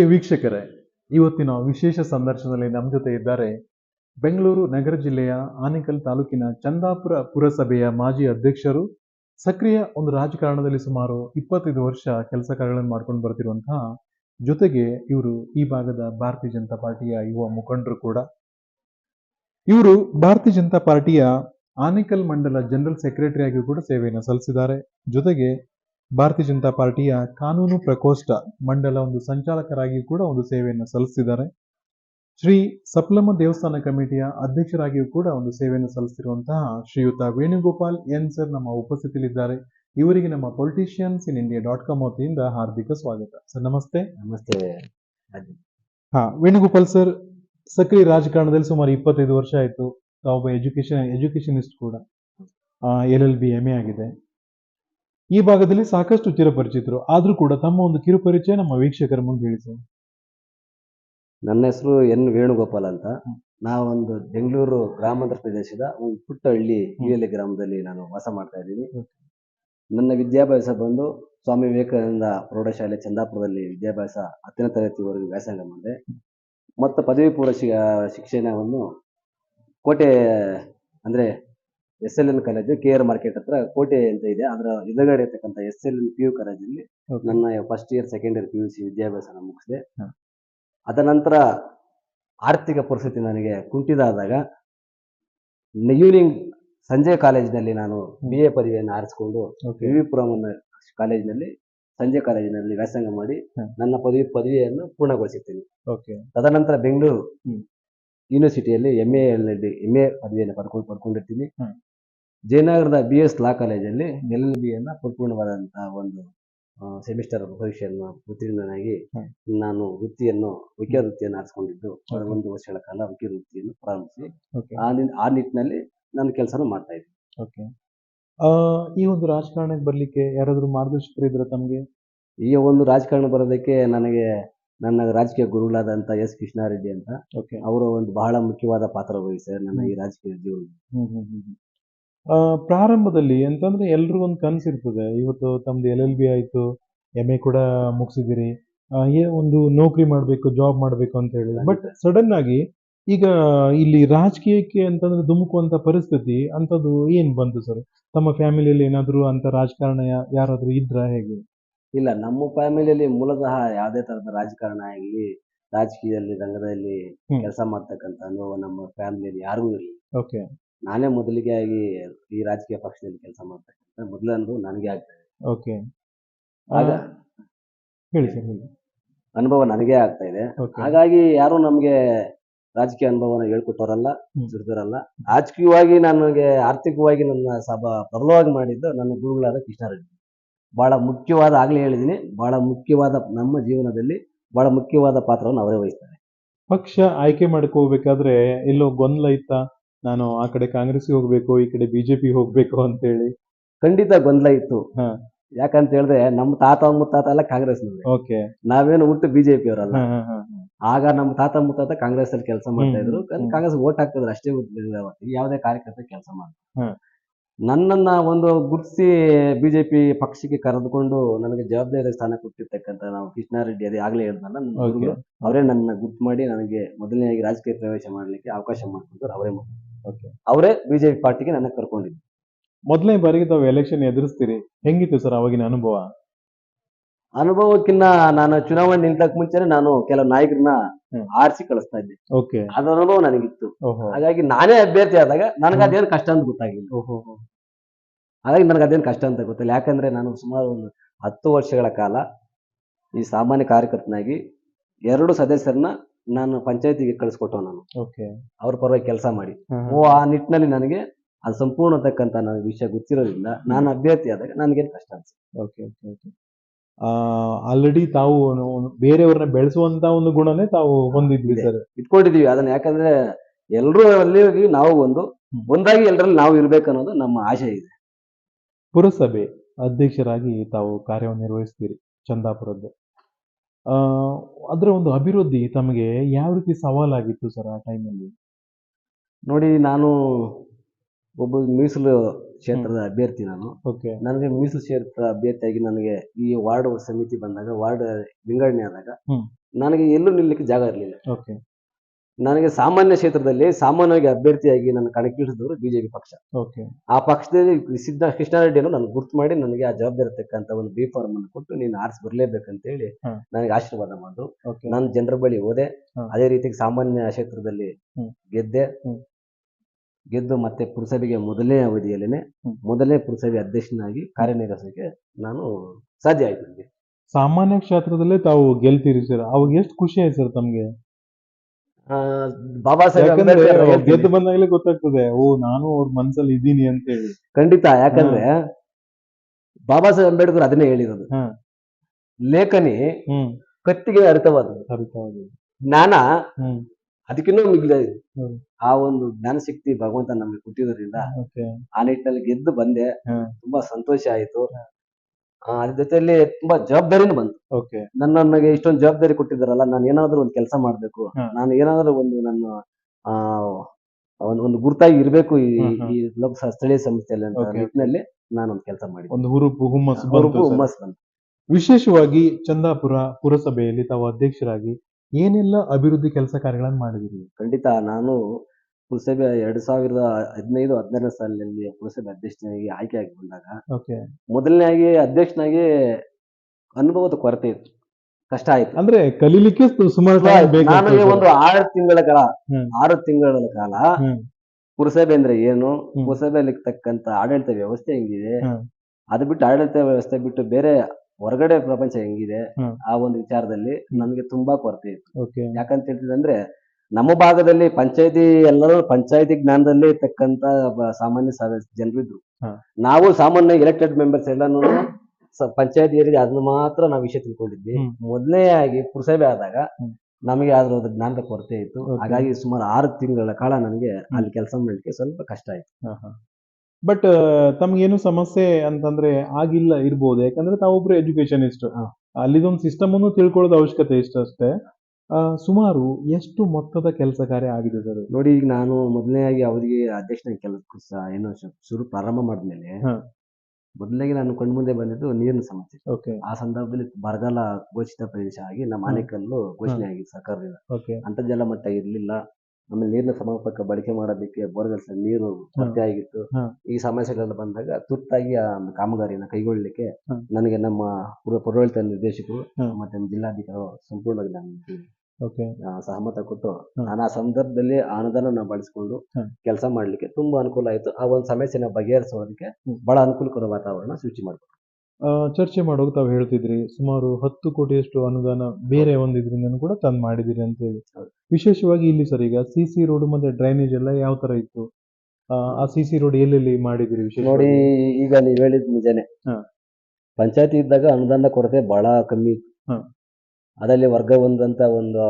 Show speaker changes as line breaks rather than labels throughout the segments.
ಪ್ರಿಯ ವೀಕ್ಷಕರೇ, ಇವತ್ತಿನ ವಿಶೇಷ ಸಂದರ್ಶನದಲ್ಲಿ ನಮ್ಮ ಜೊತೆ ಇದ್ದಾರೆ ಬೆಂಗಳೂರು ನಗರ ಜಿಲ್ಲೆಯ ಆನೇಕಲ್ ತಾಲೂಕಿನ ಚಂದಾಪುರ ಪುರಸಭೆಯ ಮಾಜಿ ಅಧ್ಯಕ್ಷರು, ಸಕ್ರಿಯ ಒಂದು ರಾಜಕಾರಣದಲ್ಲಿ ಸುಮಾರು ಇಪ್ಪತ್ತೈದು ವರ್ಷ ಕೆಲಸ ಕಾರ್ಯಗಳನ್ನು ಮಾಡ್ಕೊಂಡು ಬರ್ತಿರುವಂತಹ ಜೊತೆಗೆ ಇವರು ಈ ಭಾಗದ ಭಾರತೀಯ ಜನತಾ ಪಾರ್ಟಿಯ ಯುವ ಮುಖಂಡರು ಕೂಡ. ಇವರು ಭಾರತೀಯ ಜನತಾ ಪಾರ್ಟಿಯ ಆನೇಕಲ್ ಮಂಡಲ ಜನರಲ್ ಸೆಕ್ರೆಟರಿ ಆಗಿಯೂ ಕೂಡ ಸೇವೆಯನ್ನು ಸಲ್ಲಿಸಿದ್ದಾರೆ. ಜೊತೆಗೆ ಭಾರತೀಯ ಜನತಾ ಪಾರ್ಟಿಯ ಕಾನೂನು ಪ್ರಕೋಷ್ಠ ಮಂಡಲ ಒಂದು ಸಂಚಾಲಕರಾಗಿಯೂ ಕೂಡ ಒಂದು ಸೇವೆಯನ್ನು ಸಲ್ಲಿಸಿದ್ದಾರೆ. ಶ್ರೀ ಸಪ್ಲಮ್ಮ ದೇವಸ್ಥಾನ ಕಮಿಟಿಯ ಅಧ್ಯಕ್ಷರಾಗಿಯೂ ಕೂಡ ಒಂದು ಸೇವೆಯನ್ನು ಸಲ್ಲಿಸಿರುವಂತಹ ಶ್ರೀಯುತ ವೇಣುಗೋಪಾಲ್ ಎನ್ ಸರ್ ನಮ್ಮ ಉಪಸ್ಥಿತಿಯಲ್ಲಿದ್ದಾರೆ. ಇವರಿಗೆ ನಮ್ಮ politicians in India dot com ವತಿಯಿಂದ ಹಾರ್ದಿಕ ಸ್ವಾಗತ. ಸರ್ ನಮಸ್ತೆ.
ನಮಸ್ತೆ.
ಹಾ ವೇಣುಗೋಪಾಲ್ ಸರ್ ಸಕ್ರಿಯ ರಾಜಕಾರಣದಲ್ಲಿ ಸುಮಾರು ಇಪ್ಪತ್ತೈದು ವರ್ಷ ಆಯಿತು. ತಾವೊಬ್ಬ ಎಜುಕೇಶನ್ ಎಜುಕೇಶನಿಸ್ಟ್ ಕೂಡ. L L B M A ಆಗಿದೆ. ಈ ಭಾಗದಲ್ಲಿ ಸಾಕಷ್ಟು ಚಿರಪರಿಚಿತರು. ಆದ್ರೂ ಕೂಡ ತಮ್ಮ ಒಂದು ಕಿರುಪರಿಚಯ ನಮ್ಮ ವೀಕ್ಷಕರ ಮುಂದೆ ಹೇಳಿ ಸರ್
ನನ್ನ ಹೆಸರು ಎನ್ ವೇಣುಗೋಪಾಲ್ ಅಂತ. ನಾವೊಂದು ಬೆಂಗಳೂರು ಗ್ರಾಮಾಂತರ ಪ್ರದೇಶದ ಒಂದು ಪುಟ್ಟ ಹಳ್ಳಿ ಹಿರಿಯಲಿ ಗ್ರಾಮದಲ್ಲಿ ನಾನು ವಾಸ ಮಾಡ್ತಾ ಇದ್ದೀನಿ. ನನ್ನ ವಿದ್ಯಾಭ್ಯಾಸ ಬಂದು ಸ್ವಾಮಿ ವಿವೇಕಾನಂದ ಪ್ರೌಢಶಾಲೆ ಚಂದಾಪುರದಲ್ಲಿ ವಿದ್ಯಾಭ್ಯಾಸ ಹತ್ತನೇ ತರಗತಿವರೆಗೆ ವ್ಯಾಸಂಗ ಮಾಡಿದೆ. ಮತ್ತು ಪದವಿ ಪೂರ್ವ ಶಿ ಶಿಕ್ಷಣವನ್ನು ಕೋಟೆ ಅಂದರೆ S L N college K R market ಹತ್ರ ಕೋಟೆ ಅಂತ ಇದೆ. ಅದರ ಎದುರುಗಡೆ ಇರ್ತಕ್ಕಂಥ S L N P U ಕಾಲೇಜಲ್ಲಿ ನನ್ನ first year second year P U C ವಿದ್ಯಾಭ್ಯಾಸನ ಮುಗಿಸಿದೆ. ಅದ ನಂತರ ಆರ್ಥಿಕ ಪರಿಸ್ಥಿತಿ ನನಗೆ ಕುಂಠಿತಾದಾಗ ಈವ್ನಿಂಗ್ ಸಂಜೆ ಕಾಲೇಜಿನಲ್ಲಿ ನಾನು ಬಿ ಎ ಪದವಿಯನ್ನು ಆರಿಸಿಕೊಂಡು ವಿ ವಿ ಪುರಂ ಕಾಲೇಜಿನಲ್ಲಿ ಸಂಜೆ ಕಾಲೇಜಿನಲ್ಲಿ ವ್ಯಾಸಂಗ ಮಾಡಿ ನನ್ನ ಪದವಿ ಪದವಿಯನ್ನು ಪೂರ್ಣಗೊಳಿಸುತ್ತೇನೆ ತದನಂತರ ಬೆಂಗಳೂರು ಯೂನಿವರ್ಸಿಟಿಯಲ್ಲಿ ಎಂ ಎ ಎಂ ಎ ಪದವಿಯನ್ನು ಪಡ್ಕೊಂಡು ಪಡ್ಕೊಂಡಿರ್ತೀನಿ. ಜಯನಗರದ ಬಿ ಎಸ್ ಲಾ ಕಾಲೇಜಲ್ಲಿ ಎಲ್ ಎಲ್ ಬಿಯನ್ನು ಪರಿಪೂರ್ಣವಾದಂತಹ ಒಂದು ಸೆಮಿಸ್ಟರ್ ಪರೀಕ್ಷೆಯನ್ನು ಉತ್ತೀರ್ಣನಾಗಿ. ನಾನು ವೃತ್ತಿಯನ್ನು ವಕೀಲ ವೃತ್ತಿಯನ್ನು ಆರಿಸಿಕೊಂಡಿದ್ದು. ಒಂದು ವರ್ಷಗಳ ಕಾಲ ವಕೀಲ ವೃತ್ತಿಯನ್ನು ಪ್ರಾರಂಭಿಸಿ ಆ ನಿನ್- ಆ ನಿಟ್ಟಿನಲ್ಲಿ ನಾನು ಕೆಲಸನೂ ಮಾಡ್ತಾ ಇದ್ದೀನಿ.
ಓಕೆ. ಈ ಒಂದು ರಾಜಕಾರಣಕ್ಕೆ ಬರ್ಲಿಕ್ಕೆ ಯಾರಾದ್ರೂ ಮಾರ್ಗದರ್ಶಕರು ಇದ್ರ ತಮ್ಗೆ?
ಈ ಒಂದು ರಾಜಕಾರಣ ಬರೋದಕ್ಕೆ ನನಗೆ ನನ್ನ ರಾಜಕೀಯ ಗುರುಗಳಾದಂಥ ಎಸ್ ಕೃಷ್ಣಾರೆಡ್ಡಿ ಅಂತ
ಓಕೆ.
ಅವರು ಒಂದು ಬಹಳ ಮುಖ್ಯವಾದ ಪಾತ್ರ ವಹಿಸ್ತಾರೆ ನನ್ನ ಈ ರಾಜಕೀಯ ಜೀವನ
ಹ್ಮ್ ಹ್ಮ್ ಹ್ಮ್ ಹ್ಮ್. ಆ, ಪ್ರಾರಂಭದಲ್ಲಿ ಅಂತಂದ್ರೆ ಎಲ್ರಿಗೂ ಒಂದು ಕನಸು ಇರ್ತದೆ. ಇವತ್ತು ತಮ್ದು ಎಲ್ ಎಲ್ ಬಿ ಆಯ್ತು ಎಂ ಎ ಕೂಡ ಮುಗಿಸಿದಿರಿ ಒಂದು ನೌಕರಿ ಮಾಡಬೇಕು ಜಾಬ್ ಮಾಡಬೇಕು ಅಂತ ಹೇಳಿ. ಬಟ್ ಸಡನ್ ಆಗಿ ಈಗ ಇಲ್ಲಿ ರಾಜಕೀಯಕ್ಕೆ ಅಂತಂದ್ರೆ ಧುಮುಕುವಂತ ಪರಿಸ್ಥಿತಿ ಅಂತದ್ದು ಏನ್ ಬಂತು ಸರ್? ತಮ್ಮ ಫ್ಯಾಮಿಲಿಯಲ್ಲಿ ಏನಾದ್ರು ಅಂತ ರಾಜಕಾರಣ ಯಾ- ಯಾರಾದ್ರೂ ಇದ್ರ ಹೇಗೆ?
ಇಲ್ಲ ನಮ್ಮ ಫ್ಯಾಮಿಲಿಯಲ್ಲಿ ಮೂಲತಃ ಯಾವುದೇ ತರಹದ ರಾಜಕಾರಣ ಆಗಲಿ ರಾಜಕೀಯದಲ್ಲಿ ರಂಗದಲ್ಲಿ
ಹ್ಮ್.
ಕೆಲಸ ಮಾಡ್ತಕ್ಕಂಥ ಅನುಭವ ನಮ್ಮ ಫ್ಯಾಮಿಲಿಯಲ್ಲಿ ಯಾರಿಗೂ ಇರಲಿಲ್ಲ
ಓಕೆ
ನಾನೇ ಮೊದಲಿಗೆ ಆಗಿ ಈ ರಾಜಕೀಯ ಪಕ್ಷದಲ್ಲಿ ಕೆಲಸ ಮಾಡ್ತಕ್ಕಂಥ ಮೊದಲ ಅನುಭವ ನನಗೆ ಆಗ್ತದೆ
ಓಕೆ.
ಆಗ
ಹೇಳಿ ಸರ್ ಹೇಳಿ.
ಅನುಭವ ನನಗೆ ಆಗ್ತಾ ಇದೆ. ಹಾಗಾಗಿ ಯಾರು ನಮ್ಗೆ ರಾಜಕೀಯ ಅನುಭವನ ಹೇಳ್ಕೊಟ್ಟವರಲ್ಲ
ಹ್ಮ್.
ರಾಜಕೀಯವಾಗಿ ನನಗೆ ಆರ್ಥಿಕವಾಗಿ ನನ್ನ ಸಭಾ ಪ್ರಬಲವಾಗಿ ಮಾಡಿದ್ದು ನನ್ನ ಗುರುಗಳಾದ ಕೃಷ್ಣಾರೆಡ್ಡಿ. ಬಹಳ ಮುಖ್ಯವಾದ ಆಗ್ಲೇ ಹೇಳಿದ್ದೀನಿ ಬಹಳ ಮುಖ್ಯವಾದ ನಮ್ಮ ಜೀವನದಲ್ಲಿ ಬಹಳ ಮುಖ್ಯವಾದ ಪಾತ್ರವನ್ನು ಅವರೇ ವಹಿಸ್ತಾರೆ.
ಪಕ್ಷ ಆಯ್ಕೆ ಮಾಡ್ಕೋಬೇಕಾದ್ರೆ ಎಲ್ಲೋ ಗೊಂದಲ ಇತ್ತಾ? ನಾನು ಆ ಕಡೆ ಕಾಂಗ್ರೆಸ್ಗೆ ಹೋಗ್ಬೇಕು ಈ ಕಡೆ ಬಿಜೆಪಿ ಹೋಗ್ಬೇಕು ಅಂತ ಹೇಳಿ
ಖಂಡಿತ ಗೊಂದಲ ಇತ್ತು
ಹಾ.
ಯಾಕಂತ ಹೇಳಿದ್ರೆ ನಮ್ಮ ತಾತ ಮುತ್ತಾತ ಎಲ್ಲ ಕಾಂಗ್ರೆಸ್
ಓಕೆ
ನಾವೇನು ಹುಟ್ಟು ಬಿಜೆಪಿ ಅವರಲ್ಲ. ಆಗ ನಮ್ಮ ತಾತ ಮುತ್ತಾತ ಕಾಂಗ್ರೆಸ್ ಅಲ್ಲಿ ಕೆಲಸ ಮಾಡ್ತಾ ಇದ್ರು. ಕಾಂಗ್ರೆಸ್ ಓಟ್ ಹಾಕ್ತಿದ್ರು ಅಷ್ಟೇ ಯಾವುದೇ ಕಾರ್ಯಕರ್ತ ಕೆಲಸ
ಮಾಡ್ತಾರೆ.
ನನ್ನನ್ನ ಒಂದು ಗುರುತಿಸಿ ಬಿಜೆಪಿ ಪಕ್ಷಕ್ಕೆ ಕರೆದುಕೊಂಡು ನನಗೆ ಜವಾಬ್ದಾರಿ ಸ್ಥಾನ ಕೊಟ್ಟಿರ್ತಕ್ಕಂಥ ನಾವು ಕೃಷ್ಣಾರೆಡ್ಡಿ ಅದೇ ಆಗ್ಲೇ ಹೇಳ್ದಲ್ಲ ನನ್ನ ಅವರೇ ನನ್ನ ಗುರ್ತು ಮಾಡಿ ನನಗೆ ಮೊದಲನೇ ರಾಜಕೀಯ ಪ್ರವೇಶ ಮಾಡಲಿಕ್ಕೆ ಅವಕಾಶ ಮಾಡಿಕೊಟ್ಟರು ಅವರೇ ಮಾಡಿ. ಅವರೇ ಬಿಜೆಪಿ ಪಾರ್ಟಿಗೆ ನನ್ನ ಕರ್ಕೊಂಡಿದ್ದು.
ಮೊದಲನೇ ಬಾರಿಗೆ ತಾವು ಎಲೆಕ್ಷನ್ ಎದುರಿಸ್ತೀರಿ. ಹೆಂಗಿತ್ತು ಸರ್ ಅವಾಗಿನ ಅನುಭವ?
ಅನುಭವಕ್ಕಿನ್ನ ನಾನು ಚುನಾವಣೆ ನಿಲ್ತಕ್ ಮುಂಚೆನೆ ನಾನು ಕೆಲವು ನಾಯಕರನ್ನ. ಆರಿಸಿ ಕಳಿಸ್ತಾ ಇದ್ದೆ.
ಓಕೆ.
ಅದರ ಅನುಭವ ನನಗಿತ್ತು. ಹಾಗಾಗಿ ನಾನೇ ಅಭ್ಯರ್ಥಿ ಆದಾಗ ನನಗೆ ಅದೇನು ಕಷ್ಟ ಅಂತ ಗೊತ್ತಾಗಿಲ್ಲ. ಹಾಗಾಗಿ ನನಗೆ ಅದೇನು ಕಷ್ಟ ಅಂತ ಗೊತ್ತಿಲ್ಲ. ಯಾಕಂದ್ರೆ ನಾನು ಸುಮಾರು ಒಂದು ಹತ್ತು ವರ್ಷಗಳ ಕಾಲ ಈ ಸಾಮಾನ್ಯ ಕಾರ್ಯಕರ್ತನಾಗಿ ಎರಡು ಸದಸ್ಯರನ್ನ ನಾನು ಪಂಚಾಯತಿಗೆ ಕಳಿಸ್ಕೊಟ್ಟವ್ ನಾನು.
ಓಕೆ.
ಅವ್ರ ಪರವಾಗಿ ಕೆಲಸ ಮಾಡಿ. ಓ ಆ ನಿಟ್ಟಿನಲ್ಲಿ ನನಗೆ ಅದು ಸಂಪೂರ್ಣ ತಕ್ಕಂತ ನನಗೆ ವಿಷಯ ಗೊತ್ತಿರೋದ್ರಿಂದ ನಾನು ಅಭ್ಯರ್ಥಿ ಆದಾಗ ನನಗೇನು ಕಷ್ಟ ಅನ್ಸುತ್ತೆ.
Okay okay okay. ಆಲ್ರೆಡಿ ತಾವು ಒಂದು- ಬೇರೆಯವ್ರನ್ನ ಬೆಳೆಸುವಂತ ಒಂದು ಗುಣನೇ ತಾವು ಹೊಂದಿದ್ವಿ
ಇದೆ.
ಸರ್.
ಇಟ್ಕೊಂಡಿದೀವಿ ಅದನ್ನ ಯಾಕಂದ್ರೆ ಎಲ್ಲರೂ ಅಲ್ಲಿ ಹೋಗಿ ನಾವು ಒಂದು
ಹ್ಮ್.
ಒಂದಾಗಿ ಎಲ್ಲರಲ್ಲಿ ನಾವು ಇರ್ಬೇಕನ್ನೋದು ನಮ್ಮ ಆಶೆ ಇದೆ.
ಪುರಸಭೆ ಅಧ್ಯಕ್ಷರಾಗಿ ತಾವು ಕಾರ್ಯವನ್ನು ನಿರ್ವಹಿಸ್ತೀರಿ ಚಂದಾಪುರದ್ದು. ಆ ಅದರ ಒಂದು ಅಭಿವೃದ್ಧಿ ತಮಗೆ ಯಾವ ರೀತಿ ಸವಾಲಾಗಿತ್ತು ಸರ್ ಆ ಟೈಮಲ್ಲಿ
ನೋಡಿ ನಾನು ಒಬ್ಬ ಮೀಸಲು ಕ್ಷೇತ್ರದ ಅಭ್ಯರ್ಥಿ ನಾನು.
ಓಕೆ
ನನಗೆ ಮೀಸಲು ಕ್ಷೇತ್ರ ಅಭ್ಯರ್ಥಿಯಾಗಿ ನನಗೆ ಈ ವಾರ್ಡ್ ಸಮಿತಿ ಬಂದಾಗ ವಾರ್ಡ್ ವಿಂಗಡಣೆ ಆದಾಗ
ಹ್ಮ್.
ನನಗೆ ಎಲ್ಲೂ ನಿಲ್ಲಕ್ಕೆ ಜಾಗ ಇರಲಿಲ್ಲ.
ಓಕೆ
ನನಗೆ ಸಾಮಾನ್ಯ ಕ್ಷೇತ್ರದಲ್ಲಿ ಸಾಮಾನ್ಯವಾಗಿ ಅಭ್ಯರ್ಥಿಯಾಗಿ ನನ್ನ ಕಣಕ್ಕಿಳಿಸಿದವರು ಬಿಜೆಪಿ ಪಕ್ಷ.
ಓಕೆ.
ಆ ಪಕ್ಷದಲ್ಲಿ ಸಿದ್ಧ ಕೃಷ್ಣಾರೆಡ್ಡಿಯನ್ನು ನಾನು ಗುರ್ತು ಮಾಡಿ ನನಗೆ ಆ ಜವಾಬ್ದಾರಿ ತಕ್ಕಂತ ಒಂದು ಬಿ ಫಾರ್ಮ್ ಅನ್ನು ಕೊಟ್ಟು ನೀನು ಆರ್ಸ್ ಬರ್ಲೇಬೇಕಂತ ಹೇಳಿ. ನನಗೆ ಆಶೀರ್ವಾದ ಮಾಡಿದ್ರು. ನಾನು ಜನರ ಬಳಿ ಹೋದೆ. ಅದೇ ರೀತಿ ಸಾಮಾನ್ಯ ಕ್ಷೇತ್ರದಲ್ಲಿ. ಗೆದ್ದೆ. ಗೆದ್ದು ಮತ್ತೆ ಪುರಸಭೆಗೆ ಮೊದಲನೇ ಅವಧಿಯಲ್ಲೇನೆ. ಮೊದಲನೇ ಪುರಸಭೆ ಅಧ್ಯಕ್ಷನಾಗಿ ಕಾರ್ಯನಿರ್ವಹಿಸೋಕೆ ನಾನು ಸಾಧ್ಯ ಆಯ್ತು ನನಗೆ.
ಸಾಮಾನ್ಯ ಕ್ಷೇತ್ರದಲ್ಲೇ ತಾವು ಗೆಲ್ತೀರಿ ಸರ್. ಅವಾಗ ಎಷ್ಟು ಖುಷಿ ಆಯ್ತು ಸರ್ ತಮ್ಗೆ?
ಬಾಬಾ ಸಾಹೇಬ್
ಗೆದ್ದು ಬಂದಾಗಲೇ ಗೊತ್ತಾಗ್ತದೆ ಓ ನಾನು ಅವ್ರ ಮನ್ಸಲ್ಲಿ ಇದ್ದೀನಿ ಅಂತ ಹೇಳಿ.
ಖಂಡಿತ ಯಾಕಂದ್ರೆ ಬಾಬಾ ಸಾಹೇಬ್ ಅಂಬೇಡ್ಕರ್ ಅದನ್ನೇ ಹೇಳಿರೋದು. ಲೇಖನಿ ಕತ್ತಿಗೆ ಅರ್ಥವಾದದ್ದು. ಜ್ಞಾನ ಅದಕ್ಕಿನ್ನೂ ಮಿಗಿಲ ಆ ಒಂದು ಜ್ಞಾನ ಶಕ್ತಿ ಭಗವಂತ ನಮಗೆ ಕೊಟ್ಟಿರೋದ್ರಿಂದ ಆ ನಿಟ್ಟಿನಲ್ಲಿ ಗೆದ್ದು ಬಂದೆ. ತುಂಬಾ ಸಂತೋಷ ಆಯ್ತು. ಅದ್ರ ಜೊತೆಯಲ್ಲಿ ತುಂಬಾ ಜವಾಬ್ದಾರಿನೂ ಬಂತು
ಓಕೆ
ನನ್ನ ನನಗೆ ಇಷ್ಟೊಂದು ಜವಾಬ್ದಾರಿ ಕೊಟ್ಟಿದ್ದಾರಲ್ಲ ನಾನು ಏನಾದ್ರೂ ಒಂದು ಕೆಲಸ ಮಾಡ್ಬೇಕು. ನಾನು ಏನಾದ್ರೂ ಒಂದು ನನ್ನ ಆ ಒಂದು ಒಂದು ಗುರುತಾಗಿ ಇರ್ಬೇಕು ಈ
ಹ್ಮ್, ಹ್ಮ್.
ಈ ಲೋಕಸಭಾ ಸ್ಥಳೀಯ ಸಂಸ್ಥೆಯಲ್ಲಿ ಅಂತ
Okay, okay.
ನಿಟ್ಟಿನಲ್ಲಿ ನಾನೊಂದು ಕೆಲಸ ಮಾಡಿದ್ದೆ
ಒಂದು ಹುರುಪು ಹುಮ್ಮಸ್ ಬಂತು
ಅವ್ರಿಗೂ
ಸರ್.
ಹುಮ್ಮಸ್ ಬಂತು
ವಿಶೇಷವಾಗಿ ಚಂದಾಪುರ ಪುರಸಭೆಯಲ್ಲಿ ತಾವು ಅಧ್ಯಕ್ಷರಾಗಿ ಏನೆಲ್ಲ ಅಭಿವೃದ್ಧಿ ಕೆಲಸ ಕಾರ್ಯಗಳನ್ನು ಮಾಡಿದಿರಿ
ಖಂಡಿತ ನಾನು ಪುರಸಭೆ ಎರಡ್ ಸಾವಿರದ ಹದಿನೈದು ಹದಿನಾರನೇ ಸಾಲಿನಲ್ಲಿ ಪುರಸಭೆ ಅಧ್ಯಕ್ಷನಾಗಿ ಆಯ್ಕೆಯಾಗಿ ಬಂದಾಗ
ಓಕೆ.
ಆಗಿ ಅಧ್ಯಕ್ಷನಾಗಿ ಅನುಭವದ ಕೊರತೆ ಇತ್ತು. ಕಷ್ಟ ಆಯ್ತು.
ಅಂದ್ರೆ ಕಲೀಲಿಕ್ಕೆ ಸುಮಾರು
ನನಗೆ ಒಂದು ಆರು ತಿಂಗಳ ಕಾಲ. ಆರು ತಿಂಗಳ ಕಾಲ. ಪುರಸಭೆ ಅಂದ್ರೆ ಏನು. ಪುರಸಭೆಯಲ್ಲಿ ತಕ್ಕಂತ ಆಡಳಿತ ವ್ಯವಸ್ಥೆ ಹೆಂಗಿದೆ. ಅದು ಬಿಟ್ಟು ಆಡಳಿತ ವ್ಯವಸ್ಥೆ ಬಿಟ್ಟು ಬೇರೆ ಹೊರಗಡೆ ಪ್ರಪಂಚ ಹೆಂಗಿದೆ? ಆ ಒಂದು ವಿಚಾರದಲ್ಲಿ ನನಗೆ ತುಂಬಾ ಕೊರತೆ ಇತ್ತು. ಯಾಕಂತ ಹೇಳ್ತಿದ್ರೆ ಅಂದ್ರೆ ನಮ್ಮ ಭಾಗದಲ್ಲಿ ಪಂಚಾಯತಿ ಎಲ್ಲರೂ ಪಂಚಾಯತಿ ಜ್ಞಾನದಲ್ಲಿ ಇರ್ತಕ್ಕಂತ ಸಾಮಾನ್ಯ ಜನರಿದ್ರು. ನಾವು ಸಾಮಾನ್ಯ ಎಲೆಕ್ಟೆಡ್ ಮೆಂಬರ್ಸ್ ಎಲ್ಲಾನು ಪಂಚಾಯತ್ ಏರಿಯಾ ಅದನ್ನ ಮಾತ್ರ ನಾವು ವಿಷಯ ತಿಳ್ಕೊಂಡಿದ್ವಿ. ಮೊದಲನೇ ಆಗಿ ಪುರಸಭೆ ಆದಾಗ
ನಮಗೆ
ನಮಗೆ ಅದ್ರ ಜ್ಞಾನದ ಕೊರತೆ ಇತ್ತು. ಹಾಗಾಗಿ ಸುಮಾರು ಆರು ತಿಂಗಳ ಕಾಲ ನನಗೆ ಅಲ್ಲಿ ಕೆಲಸ ಮಾಡಲಿಕ್ಕೆ ಸ್ವಲ್ಪ ಕಷ್ಟ ಆಯ್ತು.
ಬಟ್ ತಮ್ಗೇನು ಸಮಸ್ಯೆ ಅಂತಂದ್ರೆ ಆಗಿಲ್ಲ ಇರ್ಬೋದು. ಯಾಕಂದ್ರೆ ತಾವೊಬ್ರು ಎಜುಕೇಶನಿಸ್ಟ್
ಇಷ್ಟು
ಅಲ್ಲಿದೊಂದು ಸಿಸ್ಟಮ್ ಅನ್ನು ತಿಳ್ಕೊಳ್ಳೋದು ಅವಶ್ಯಕತೆ ಇಷ್ಟಷ್ಟೇ ಆ, ಸುಮಾರು ಎಷ್ಟು ಮೊತ್ತದ ಕೆಲಸ ಕಾರ್ಯ ಆಗಿದೆ ಸರ್
ನೋಡಿ ಈಗ ನಾನು ಮೊದಲನೇಯಾಗಿ ಅವರಿಗೆ ಅಧ್ಯಕ್ಷನ ಕೆಲಸ ಏನು ಶು- ಶುರು ಪ್ರಾರಂಭ ಮಾಡಿದ್ಮೇಲೆ
ಹಾ.
ಮೊದಲಿಗೆ ನಾನು ಕಣ್ಮುಂದೆ ಬಂದಿದ್ದು ನೀರಿನ ಸಮಸ್ಯೆ
ಓಕೆ
ಆ ಸಂದರ್ಭದಲ್ಲಿ ಬರಗಾಲ ಘೋಷಿತ ಪ್ರದೇಶ ಆಗಿ ನಮ್ಮ. ಆನೆಕಲ್ಲು ಘೋಷಣೆ ಆಗಿದೆ ಸರ್ಕಾರದಿಂದ
ಓಕೆ
ಅಂತರ್ಜಲ ಮಟ್ಟ ಇರಲಿಲ್ಲ ಆಮೇಲೆ ನೀರಿನ ಸಮರ್ಪಕ ಬಳಕೆ ಮಾಡೋದಕ್ಕೆ ಬೋರ್ವೆಲ್ಸ್ ನೀರು ಕೊರತೆ ಆಗಿತ್ತು. ಈ ಸಮಸ್ಯೆಗಳೆಲ್ಲ ಬಂದಾಗ ತುರ್ತಾಗಿ ಆ ಒಂದು ಕಾಮಗಾರಿಯನ್ನು ಕೈಗೊಳ್ಳಲಿಕ್ಕೆ. ನನಗೆ ನಮ್ಮ ಪುರ ಪೌರಾಡಳಿತ ನಿರ್ದೇಶಕರು. ಮತ್ತೆ ಜಿಲ್ಲಾಧಿಕಾರಿ ಸಂಪೂರ್ಣವಾಗಿ ನನಗೆ
ಓಕೆ
ಆ, ಸಹಮತ ಕೊಟ್ಟು
ಹ್ಮ್.
ನಾನು ಆ ಸಂದರ್ಭದಲ್ಲಿ ಆ ಅನುದಾನ ಬಳಸಿಕೊಂಡು
ಹ್ಮ್.
ಕೆಲಸ ಮಾಡ್ಲಿಕ್ಕೆ ತುಂಬಾ ಅನುಕೂಲ ಆಯ್ತು ಆ ಒಂದು ಸಮಸ್ಯೆನ ಬಗೆಹರಿಸೋದಕ್ಕೆ
ಹ್ಮ್.
ಬಹಳ ಅನುಕೂಲಕರ ವಾತಾವರಣ ಸೃಷ್ಟಿ ಮಾಡ್ತಾರೆ
ಆ, ಚರ್ಚೆ ಮಾಡುವಾಗ ತಾವು ಹೇಳ್ತಿದ್ರಿ ಸುಮಾರು ಹತ್ತು ಕೋಟಿಯಷ್ಟು ಅನುದಾನ ಬೇರೆ ಒಂದು ಇದರಿಂದ ಕೂಡ ತಂದು ಮಾಡಿದಿರಿ ಅಂತ ಹೇಳಿ
ಹೌದು.
ವಿಶೇಷವಾಗಿ ಇಲ್ಲಿ ಸರ್ ಈಗ ಸಿ ಸಿ ರೋಡ್ ಮತ್ತೆ ಡ್ರೈನೇಜ್ ಎಲ್ಲ ಯಾವ ತರ ಇತ್ತು ಆ, ಆ ಸಿ ಸಿ ರೋಡ್ ಎಲ್ಲೆಲ್ಲಿ ಮಾಡಿದಿರಿ ವಿಶೇಷ
ನೋಡಿ ಈಗ ನೀವ್ ಹೇಳಿದ್ ನಿಜನೇ
ಹಾ.
ಪಂಚಾಯತಿ ಇದ್ದಾಗ ಅನುದಾನ ಕೊರತೆ ಬಹಳ ಕಮ್ಮಿ ಇತ್ತು
ಹಾ.
ಅದರಲ್ಲಿ ವರ್ಗ ಒಂದಂತ ಒಂದು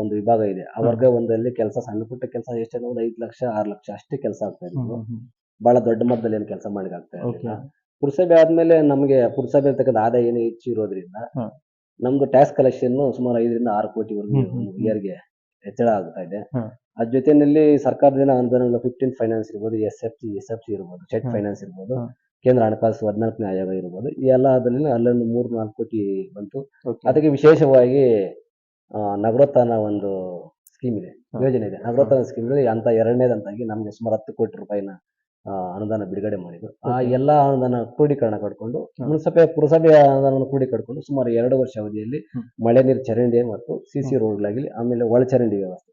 ಒಂದು ವಿಭಾಗ ಇದೆ. ಆ ವರ್ಗ ಒಂದಲ್ಲಿ ಕೆಲಸ ಸಣ್ಣ ಪುಟ್ಟ ಕೆಲಸ ಎಷ್ಟಂದ್ರೆ ಒಂದು ಐದು ಲಕ್ಷ ಆರು ಲಕ್ಷ ಅಷ್ಟೇ ಕೆಲಸ ಆಗ್ತಾ ಇದೆ ಬಹಳ ದೊಡ್ಡ ಮಟ್ಟದಲ್ಲಿ ಏನು ಕೆಲಸ ಮಾಡ್ಲಿಕ್ಕೆ ಆಗ್ತಾ ಇರಲಿಲ್ಲ. ಪುರಸಭೆ ಆದ್ಮೇಲೆ ನಮಗೆ ಪುರಸಭೆ ಇರ್ತಕ್ಕಂಥ ಆದಾಯ ಏನು ಹೆಚ್ಚು ಇರೋದ್ರಿಂದ. ನಮ್ದು ಟ್ಯಾಕ್ಸ್ ಕಲೆಕ್ಷನ್ ಸುಮಾರು ಐದರಿಂದ ಆರು
ಕೋಟಿ.
ಇಯರ್ಗೆ ಹೆಚ್ಚಳ ಆಗ್ತಾ ಇದೆ.
ಅದ್
ಜೊತೆನಲ್ಲಿ ಜೊತೆಯಲ್ಲಿ ಸರ್ಕಾರದಿಂದ ಅನುದಾನಗಳು ಫಿಫ್ಟೀನ್ ಫೈನಾನ್ಸ್ ಇರ್ಬೋದು S F C S F C ಇರ್ಬೋದು
ಚೆಟ್
ಫೈನಾನ್ಸ್ ಇರ್ಬೋದು. ಕೇಂದ್ರ ಹಣಕಾಸು ಹದಿನಾಲ್ಕನೇ ಆಯೋಗ ಇರ್ಬೋದು ಈ ಎಲ್ಲ ಅದರಲ್ಲಿ ಅಲ್ಲೊಂದು ಮೂರು ನಾಲ್ಕು ಕೋಟಿ ಬಂತು. ಅದಕ್ಕೆ ವಿಶೇಷವಾಗಿ ನಗರೋತ್ಥಾನ ಒಂದು ಸ್ಕೀಮ್ ಇದೆ ಯೋಜನೆ ಇದೆ. ನಗರೋತ್ಥಾನ ಸ್ಕೀಮ್ ಅಂತ ಎರಡನೇದಂತಾಗಿ ನಮಗೆ ಸುಮಾರು ಹತ್ತು ಕೋಟಿ ರೂಪಾಯಿನ ಅನುದಾನ ಬಿಡುಗಡೆ ಮಾಡಿದ್ರು ಆ. ಎಲ್ಲಾ ಅನುದಾನ ಕ್ರೋಢೀಕರಣ ಕಟ್ಕೊಂಡು. ಮುನ್ಸಭೆ ಪುರಸಭೆಯ ಅನುದಾನವನ್ನು ಕ್ರೋಢೀಕರಿಕೊಂಡು ಸುಮಾರು ಎರಡು ವರ್ಷ ಅವಧಿಯಲ್ಲಿ ಮಳೆ ನೀರು ಚರಂಡಿ ಮತ್ತು ಸಿ ಸಿ ರೋಡ್ಗಳಾಗಲಿ ಆಮೇಲೆ ಒಳಚರಂಡಿ ವ್ಯವಸ್ಥೆ.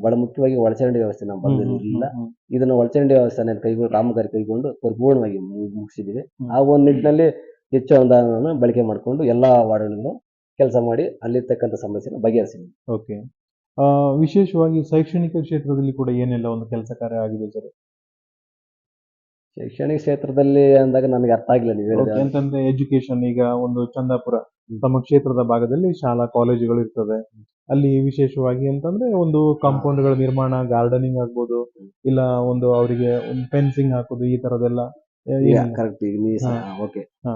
ಬಹಳ ಮುಖ್ಯವಾಗಿ ಒಳಚರಂಡಿ ವ್ಯವಸ್ಥೆ ನಮ್ಮ ಬಂದಿರಲಿಲ್ಲ. ಇದನ್ನು ಒಳಚರಂಡಿ ವ್ಯವಸ್ಥೆ ಕೈಗೊಂಡು ಕಾಮಗಾರಿ ಕೈಗೊಂಡು ಪರಿಪೂರ್ಣವಾಗಿ ಮುಗಿಸಿದ್ದೀವಿ. ಆ ಒಂದು ನಿಟ್ಟಿನಲ್ಲಿ ಹೆಚ್ಚು ಅನುದಾನವನ್ನು ಬಳಕೆ ಮಾಡಿಕೊಂಡು ಎಲ್ಲಾ ವಾರ್ಡ್ಗಳಿಂದ ಕೆಲಸ ಮಾಡಿ ಅಲ್ಲಿರ್ತಕ್ಕಂಥ ಸಮಸ್ಯೆನ ಬಗೆಹರಿಸಿದ್ವಿ
ಓಕೆ ಆ, ವಿಶೇಷವಾಗಿ ಶೈಕ್ಷಣಿಕ ಕ್ಷೇತ್ರದಲ್ಲಿ ಕೂಡ ಏನೆಲ್ಲ ಒಂದು ಕೆಲಸ ಕಾರ್ಯ ಆಗಿದೆ ಸರ್?
ಶೈಕ್ಷಣಿಕ ಕ್ಷೇತ್ರದಲ್ಲಿ ಅಂದಾಗ ನನಗೆ ಅರ್ಥ ಆಗಿಲ್ಲ ನೀವು ಹೇಳಿದ
ಓಕೆ ಅಂತಂದ್ರೆ ಎಜುಕೇಶನ್ ಈಗ ಒಂದು ಚಂದಾಪುರ. ತಮ್ಮ ಕ್ಷೇತ್ರದ ಭಾಗದಲ್ಲಿ ಶಾಲಾ ಕಾಲೇಜುಗಳು ಇರ್ತದೆ ಅಲ್ಲಿ ವಿಶೇಷವಾಗಿ ಅಂತಂದ್ರೆ ಒಂದು ಕಾಂಪೌಂಡ್ಗಳ ನಿರ್ಮಾಣ ಗಾರ್ಡನಿಂಗ್ ಆಗ್ಬೋದು ಇಲ್ಲ ಒಂದು ಅವರಿಗೆ ಒಂದು ಫೆನ್ಸಿಂಗ್ ಹಾಕೋದು ಈ ತರದೆಲ್ಲ ಏ, ಏನಿಲ್ಲ.
ಕರೆಕ್ಟ್ ಈಗ ನೀವು
ಹಾ.
ಓಕೆ
ಹಾ.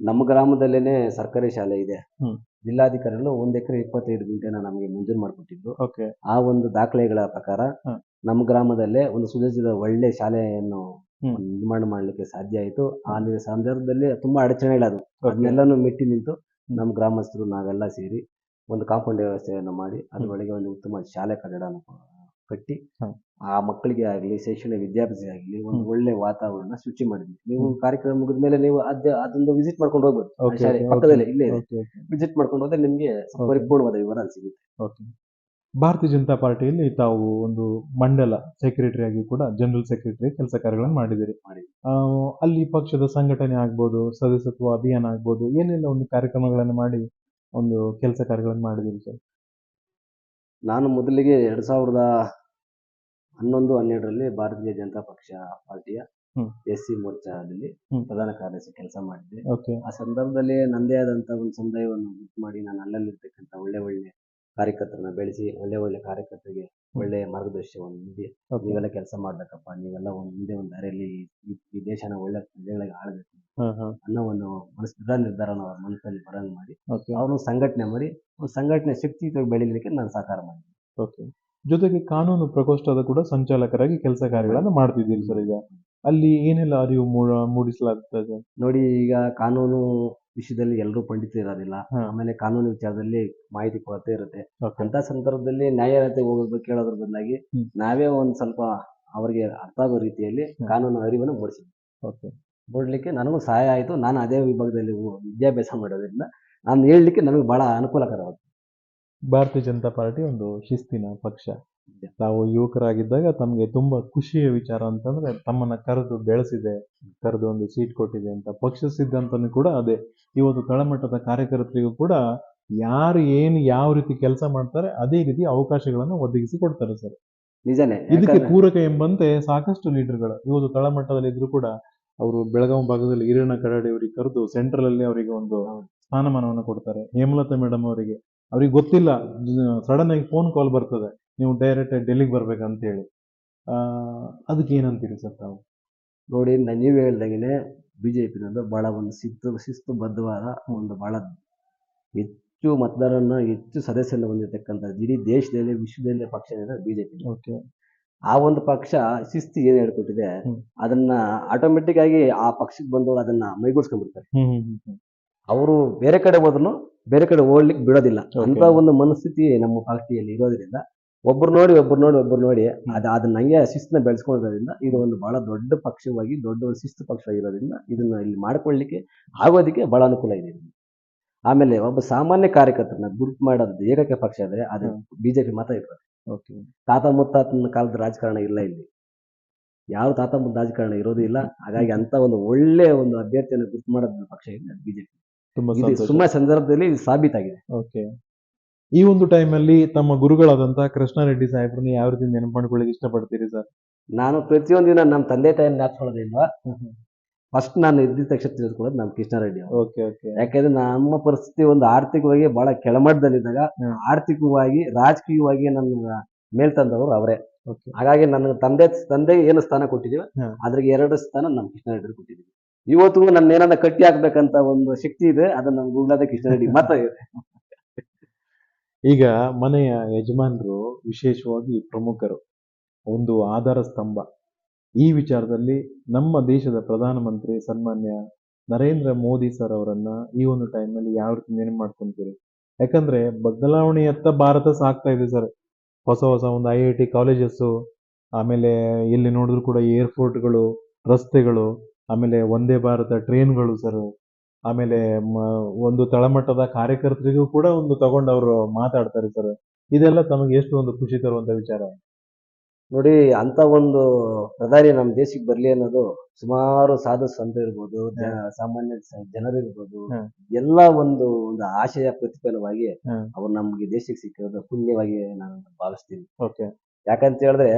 ನಮ್ಮ ಗ್ರಾಮದಲ್ಲೇನೆ ಸರ್ಕಾರಿ ಶಾಲೆ ಇದೆ
ಹ್ಮ್.
ಜಿಲ್ಲಾಧಿಕಾರಿಗಳು ಒಂದ್ ಎಕರೆ ಇಪ್ಪತ್ತೈದು ಗುಂಟೆನ ನಮಗೆ ಮಂಜೂರು ಮಾಡಿಕೊಟ್ಟಿದ್ರು
ಓಕೆ
ಆ ಒಂದು ದಾಖಲೆಗಳ ಪ್ರಕಾರ
ಹಾ.
ನಮ್ಮ ಗ್ರಾಮದಲ್ಲೇ ಒಂದು ಸುಸಜ್ಜಿತ ಒಳ್ಳೆ ಶಾಲೆಯನ್ನು
ಹ್ಮ್.
ನಿರ್ಮಾಣ ಮಾಡ್ಲಿಕ್ಕೆ ಸಾಧ್ಯ ಆಯಿತು. ಆ ನಿ- ಸಂದರ್ಭದಲ್ಲಿ ತುಂಬಾ ಅಡಚಣೆಗಳಾದವು ಅದನ್ನೆಲ್ಲಾನು ಮೆಟ್ಟಿ ನಿಂತು ನಮ್ಮ ಗ್ರಾಮಸ್ಥರು ನಾವೆಲ್ಲ ಸೇರಿ ಒಂದು ಕಾಂಪೌಂಡ್ ವ್ಯವಸ್ಥೆಯನ್ನು ಮಾಡಿ. ಅದರೊಳಗೆ ಒಂದು ಉತ್ತಮ ಶಾಲೆ ಕಟ್ಟಡನ ಕಟ್ಟಿ
ಹ್ಮ್.
ಆ ಮಕ್ಕಳಿಗೆ ಆಗಲಿ ಶೈಕ್ಷಣಿಕ ವಿದ್ಯಾಭ್ಯಾಸ ಆಗಲಿ ಒಂದು
ಹ್ಮ್.
ಒಳ್ಳೆ ವಾತಾವರಣ ಸೃಷ್ಟಿ ಮಾಡಿದ್ವಿ. ನೀವು ಕಾರ್ಯಕ್ರಮ ಮುಗಿದ ಮೇಲೆ ನೀವು ಅದ ಅದೊಂದು ವಿಸಿಟ್ ಮಾಡ್ಕೊಂಡು ಹೋಗ್ಬೋದು. ಆ
ಓಕೆ
ಶಾಲೆ ಪಕ್ಕದಲ್ಲೇ ಇಲ್ಲೇ ವಿಸಿಟ್ ಮಾಡ್ಕೊಂಡು ಹೋದ್ರೆ ನಿಮ್ಗೆ
Okay.
ಪರಿಪೂರ್ಣವಾದ ವಿವರ ಸಿಗುತ್ತೆ.
ಓಕೆ ಭಾರತೀಯ ಜನತಾ ಪಾರ್ಟಿಯಲ್ಲಿ ತಾವು ಒಂದು ಮಂಡಲ ಸೆಕ್ರೆಟರಿ ಆಗಿ ಕೂಡ ಜನರಲ್ ಸೆಕ್ರೆಟರಿ ಕೆಲಸ ಕಾರ್ಯಗಳನ್ನು ಮಾಡಿದಿರಿ ಅಲ್ಲಿ ಪಕ್ಷದ ಸಂಘಟನೆ ಆಗ್ಬೋದು ಸದಸ್ಯತ್ವ ಅಭಿಯಾನ ಆಗ್ಬೋದು ಏನೆಲ್ಲ ಒಂದು ಕಾರ್ಯಕ್ರಮಗಳನ್ನು ಮಾಡಿ ಒಂದು ಕೆಲಸ ಕಾರ್ಯಗಳನ್ನು ಮಾಡಿದಿರಿ ಸರ್
ನಾನು ಮೊದಲಿಗೆ ಎರಡ್ ಸಾವಿರದ ಹನ್ನೊಂದು ಹನ್ನೆರಡರಲ್ಲಿ ಭಾರತೀಯ ಜನತಾ ಪಕ್ಷ ಪಾರ್ಟಿಯ. ಎಸ್ ಸಿ ಮೋರ್ಚಾದಲ್ಲಿ. ಪ್ರಧಾನ ಕಾರ್ಯದರ್ಶಿ ಕೆಲಸ ಮಾಡಿದ್ದೆ ಆ ಸಂದರ್ಭದಲ್ಲಿ ನನ್ನದೇ ಆದಂತ ಒಂದು ಸಮುದಾಯವನ್ನು ಗುರುತು ಮಾಡಿ ನಾನು ಅಲ್ಲಲ್ಲಿರ್ತಕ್ಕಂಥ ಒಳ್ಳೆ ಒಳ್ಳೆ ಕಾರ್ಯಕರ್ತರನ್ನ ಬೆಳೆಸಿ ಒಳ್ಳೆ ಒಳ್ಳೆ ಕಾರ್ಯಕರ್ತರಿಗೆ ಒಳ್ಳೆ ಮಾರ್ಗದರ್ಶನವನ್ನು ನೀಡಿ ನೀವೆಲ್ಲ ಕೆಲಸ ಮಾಡ್ಬೇಕಪ್ಪ ನೀವೆಲ್ಲ ಒಂದು ಮುಂದೆ ಒಂದು ದಾರಿಯಲ್ಲಿ ಈ- ಈ ದೇಶನ ಒಳ್ಳೆ ಜಿಲ್ಲೆಗಳಿಗೆ ಆಳ್ಬೇಕು ಅನ್ನೋ ಒಂದು ಮನಸ್ಸು ದೃಢ ನಿರ್ಧಾರನ ಅವ್ರ ಮನಸ್ಸಲ್ಲಿ ಬರಂಗ್ ಮಾಡಿ
ಓಕೆ.
ಅವ್ರನ್ನ ಸಂಘಟನೆ ಮಾಡಿ ಒಂದು ಸಂಘಟನೆ ಶಕ್ತಿಯುತವಾಗಿ ಬೆಳೀಲಿಕ್ಕೆ ನಾನು ಸಹಕಾರ ಮಾಡಿದ್ದೆ
ಓಕೆ. ಜೊತೆಗೆ ಕಾನೂನು ಪ್ರಕೋಷ್ಠದ ಕೂಡ ಸಂಚಾಲಕರಾಗಿ ಕೆಲಸ ಕಾರ್ಯಗಳನ್ನು ಮಾಡ್ತಿದ್ದೀರಿ ಸರ್ ಈಗ. ಅಲ್ಲಿ ಏನೆಲ್ಲ ಅರಿವು ಮೂಡ ಮೂಡಿಸಲಾಗ್ತದೆ?
ನೋಡಿ ಈಗ ಕಾನೂನು ವಿಷಯದಲ್ಲಿ ಎಲ್ಲರೂ ಪಂಡಿತರು ಇರೋದಿಲ್ಲ.
ಹಾ.
ಆಮೇಲೆ ಕಾನೂನು ವಿಚಾರದಲ್ಲಿ ಮಾಹಿತಿ ಕೊರತೆ ಇರುತ್ತೆ.
ಓಕೆ.
ಅಂತ ಸಂದರ್ಭದಲ್ಲಿ ನ್ಯಾಯಾಲಯತೆ ಹೋಗೋದು ಕೇಳೋದ್ರ ಬದಲಾಗಿ
ಹ್ಮ್.
ನಾವೇ ಒಂದ್ ಸ್ವಲ್ಪ ಅವರಿಗೆ ಅರ್ಥ ಆಗೋ ರೀತಿಯಲ್ಲಿ
ಹ್ಮ್.
ಕಾನೂನು ಅರಿವನ್ನು ಮೂಡಿಸಿದ್ವಿ.
ಓಕೆ.
ಮೂಡಲಿಕ್ಕೆ ನನಗೂ ಸಹಾಯ ಆಯಿತು. ನಾನು ಅದೇ ವಿಭಾಗದಲ್ಲಿ ವಿದ್ಯಾಭ್ಯಾಸ ಮಾಡೋದ್ರಿಂದ ನಾನು ಹೇಳಲಿಕ್ಕೆ ನಮಗೆ ಬಹಳ ಅನುಕೂಲಕರವಾಗಿದೆ
ಭಾರತೀಯ ಜನತಾ ಪಾರ್ಟಿ ಒಂದು ಶಿಸ್ತಿನ ಪಕ್ಷ. ತಾವು ಯುವಕರಾಗಿದ್ದಾಗ ತಮಗೆ ತುಂಬಾ ಖುಷಿಯ ವಿಚಾರ ಅಂತಂದ್ರೆ ತಮ್ಮನ್ನ ಕರೆದು ಬೆಳೆಸಿದೆ ಕರೆದು ಒಂದು ಸೀಟ್ ಕೊಟ್ಟಿದೆ ಅಂತ. ಪಕ್ಷ ಸಿದ್ಧಾಂತನೂ ಕೂಡ ಅದೇ. ಇವತ್ತು ತಳಮಟ್ಟದ ಕಾರ್ಯಕರ್ತರಿಗೂ ಕೂಡ ಯಾರು ಏನು ಯಾವ ರೀತಿ ಕೆಲಸ ಮಾಡ್ತಾರೆ ಅದೇ ರೀತಿ ಅವಕಾಶಗಳನ್ನು ಒದಗಿಸಿ ಕೊಡ್ತಾರೆ ಸರ್.
ನಿಜನೇ.
ಇದಕ್ಕೆ ಪೂರಕ ಎಂಬಂತೆ ಸಾಕಷ್ಟು ಲೀಡರ್ಗಳು. ಇವತ್ತು ತಳಮಟ್ಟದಲ್ಲಿ ಇದ್ರು ಕೂಡ ಅವರು ಬೆಳಗಾವಿ ಭಾಗದಲ್ಲಿ ಹಿರಿಯಣ್ಣ ಕಡಾಡಿ ಅವರಿಗೆ ಕರೆದು ಸೆಂಟ್ರಲ್ ಅಲ್ಲಿ ಅವರಿಗೆ ಒಂದು. ಸ್ಥಾನಮಾನವನ್ನು ಕೊಡ್ತಾರೆ. ಹೇಮಲತಾ ಮೇಡಮ್ ಅವರಿಗೆ. ಅವ್ರಿಗೆ ಗೊತ್ತಿಲ್ಲ ಸಡನ್ ಆಗಿ ಫೋನ್ ಕಾಲ್ ಬರ್ತದೆ. ನೀವು ಡೈರೆಕ್ಟ್ ಡೆಲ್ಲಿಗೆ ಬರ್ಬೇಕಂತ ಹೇಳಿ ಆ, ಅದಕ್ಕೆ ಏನಂತೀರಿ ಸರ್ ತಾವು?
ನೋಡಿ ನ- ನೀವು ಹೇಳ್ದಂಗೆ ಬಿಜೆಪಿನದು ಭಾಳ ಒಂದು ಶಿಸ್ತು ಬದ್ಧವಾದ ಒಂದು ಬಹಳ ಹೆಚ್ಚು ಮತದಾರರನ್ನ ಹೆಚ್ಚು ಸದಸ್ಯರನ್ನ ಹೊಂದಿರತಕ್ಕಂಥದ್ದು ಇಡೀ ದೇಶದಲ್ಲಿ ವಿಶ್ವದಲ್ಲಿ ಪಕ್ಷ ಬಿಜೆಪಿ.
ಓಕೆ.
ಆ ಒಂದು ಪಕ್ಷ ಶಿಸ್ತು ಏನ್ ಹೇಳ್ಕೊಟ್ಟಿದೆ ಅದನ್ನ ಆಟೋಮೆಟಿಕ್ ಆಗಿ ಆ ಪಕ್ಷಕ್ಕೆ ಬಂದವರು ಅದನ್ನ ಮೈಗೂಡಿಸ್ಕೊಂಡ್ಬಿಡ್ತಾರೆ. ಅವರು ಬೇರೆ ಕಡೆ ಹೋದ್ರು ಬೇರೆ ಕಡೆ ಓಡ್ಲಿಕ್ಕೆ ಬಿಡೋದಿಲ್ಲ. ಅಂತ ಒಂದು ಮನಸ್ಥಿತಿ ನಮ್ಮ ಪಾರ್ಟಿಯಲ್ಲಿ ಇರೋದ್ರಿಂದ ಒಬ್ರು ನೋಡಿ ಒಬ್ರು ನೋಡಿ ಒಬ್ರು ನೋಡಿ. ಅದ ಅದನ್ನ ಹಂಗೆ ಶಿಸ್ತನ್ನ ಬೆಳೆಸ್ಕೊಳ್ಳೋದ್ರಿಂದ ಇದು ಒಂದು ಬಹಳ ದೊಡ್ಡ ಪಕ್ಷವಾಗಿ ದೊಡ್ಡ ಒಂದು ಶಿಸ್ತು ಪಕ್ಷವಾಗಿರೋದ್ರಿಂದ ಇದನ್ನ ಇಲ್ಲಿ ಮಾಡ್ಕೊಳ್ಳಿಕ್ಕೆ ಆಗೋದಕ್ಕೆ ಬಹಳ ಅನುಕೂಲ ಇದೆ. ಆಮೇಲೆ ಒಬ್ಬ ಸಾಮಾನ್ಯ ಕಾರ್ಯಕರ್ತರನ್ನ ಗುರುತು ಮಾಡೋದು ಏಕೈಕ ಪಕ್ಷ ಅಂದ್ರೆ ಅದು ಬಿಜೆಪಿ ಮಾತ್ರ ಇರ್ತದೆ. ತಾತ ಮುತ್ತಾತನ ಕಾಲದ ರಾಜಕಾರಣ ಇಲ್ಲ ಇಲ್ಲಿ. ಯಾವ ತಾತ ಮುತ್ತ ರಾಜಕಾರಣ ಇರೋದು ಇಲ್ಲ. ಹಾಗಾಗಿ ಅಂತ ಒಂದು ಒಳ್ಳೆ ಒಂದು ಅಭ್ಯರ್ಥಿಯನ್ನು ಗುರುತು ಮಾಡೋದ್ ಪಕ್ಷ ಇದೆ ಬಿಜೆಪಿ.
ತುಂಬಾ
ಸಂದರ್ಭದಲ್ಲಿ ಸಾಬೀತಾಗಿದೆ.
ಓಕೆ. ಈ ಒಂದು ಟೈಮಲ್ಲಿ ತಮ್ಮ ಗುರುಗಳಾದಂತಹ ಕೃಷ್ಣಾರೆಡ್ಡಿ ಸಾಹೇಬ್ರನ್ನ ಯಾವ ರೀತಿ ನೆನಪು ಮಾಡ್ಕೊಳ್ಳಿಕ್ಕೆ ಇಷ್ಟಪಡ್ತೀರಿ ಸರ್?
ನಾನು ಪ್ರತಿಯೊಂದಿನ ನಮ್ಮ ತಂದೆ ತಾಯಿ ಜ್ಞಾಪಿಸ್ಕೊಳ್ಳೋದಿಲ್ವಾ ಫಸ್ಟ್ ನಾನು ಇದ್ದ ತಕ್ಷಣ ತಿಳಿದುಕೊಳ್ಳೋದು ನಮ್ಮ ಕೃಷ್ಣಾರೆಡ್ಡಿ ಅವರು.
ಓಕೆ ಓಕೆ
ಯಾಕಂದ್ರೆ ನಮ್ಮ ಪರಿಸ್ಥಿತಿ ಒಂದು ಆರ್ಥಿಕವಾಗಿ ಬಹಳ ಕೆಳಮಟ್ಟದಲ್ಲಿದ್ದಾಗ. ಆರ್ಥಿಕವಾಗಿ ರಾಜಕೀಯವಾಗಿ ನನ್ನ ಮೇಲ್ತಂದವರು ಅವರೇ.
ಓಕೆ
ಹಾಗಾಗಿ ನನ್ನ ತಂದೆ ತಂದೆಗೆ ಏನು ಸ್ಥಾನ ಕೊಟ್ಟಿದೀವಿ. ಅದ್ರಿಗೆ ಎರಡು ಸ್ಥಾನ ನಮ್ಮ ಕೃಷ್ಣಾರೆಡ್ಡಿ ಕೊಟ್ಟಿದ್ದೀವಿ. ಇವತ್ತು ನನ್ನ ಏನನ್ನ ಕಟ್ಟಿ ಹಾಕ್ಬೇಕಂತ ಒಂದು ಶಕ್ತಿ ಇದೆ ಅದನ್ನ ಗುಗ್ಲಾದ ಕೃಷ್ಣಾರೆಡ್ಡಿ ಮಾತ್ರ ಇದೆ
ಈಗ ಮನೆಯ ಯಜಮಾನರು ವಿಶೇಷವಾಗಿ ಪ್ರಮುಖರು, ಒಂದು ಆಧಾರ ಸ್ತಂಭ. ಈ ವಿಚಾರದಲ್ಲಿ ನಮ್ಮ ದೇಶದ ಪ್ರಧಾನಮಂತ್ರಿ ಸನ್ಮಾನ್ಯ ನರೇಂದ್ರ ಮೋದಿ ಸರ್ ಅವರನ್ನ ಈ ಒಂದು ಟೈಮಲ್ಲಿ ಯಾವ ರೀತಿ ನೆನಪು ಮಾಡ್ಕೊಂತೀರಿ? ಯಾಕಂದ್ರೆ ಬದಲಾವಣೆಯತ್ತ ಭಾರತ ಸಾಗ್ತಾ ಇದೆ ಸರ್. ಹೊಸ ಹೊಸ ಒಂದು ಐ ಐ ಟಿ ಕಾಲೇಜಸ್ಸು ಆಮೇಲೆ ಎಲ್ಲಿ ನೋಡಿದ್ರು ಕೂಡ ಏರ್ಪೋರ್ಟ್ಗಳು ರಸ್ತೆಗಳು, ಆಮೇಲೆ ಒಂದೇ ಭಾರತ ಟ್ರೈನ್ಗಳು ಸರ್. ಆಮೇಲೆ ಒಂದು ತಳಮಟ್ಟದ ಕಾರ್ಯಕರ್ತರಿಗೂ ಕೂಡ ಒಂದು ತಗೊಂಡು ಅವರು ಮಾತಾಡ್ತಾರೆ ಸರ್. ಇದೆಲ್ಲ ತಮಗೆ ಎಷ್ಟು ಒಂದು ಖುಷಿ ತರುವಂತ ವಿಚಾರ?
ನೋಡಿ ಅಂತ ಒಂದು ಪ್ರಧಾನಿ ನಮ್ಮ ದೇಶಕ್ಕೆ ಬರ್ಲಿ ಅನ್ನೋದು ಸುಮಾರು ಸಾಧು ಅಂತ ಇರ್ಬೋದು ಸಾಮಾನ್ಯ ಜನರಿರ್ಬೋದು ಎಲ್ಲ ಒಂದು ಒಂದು ಆಶಯ ಪ್ರತಿಫಲವಾಗಿ. ಅವ್ರು ನಮ್ಗೆ ದೇಶಕ್ಕೆ ಸಿಕ್ಕಿರೋದು ಪುಣ್ಯವಾಗಿ ನಾನು ಭಾವಿಸ್ತೀನಿ. ಯಾಕಂತ ಹೇಳಿದ್ರೆ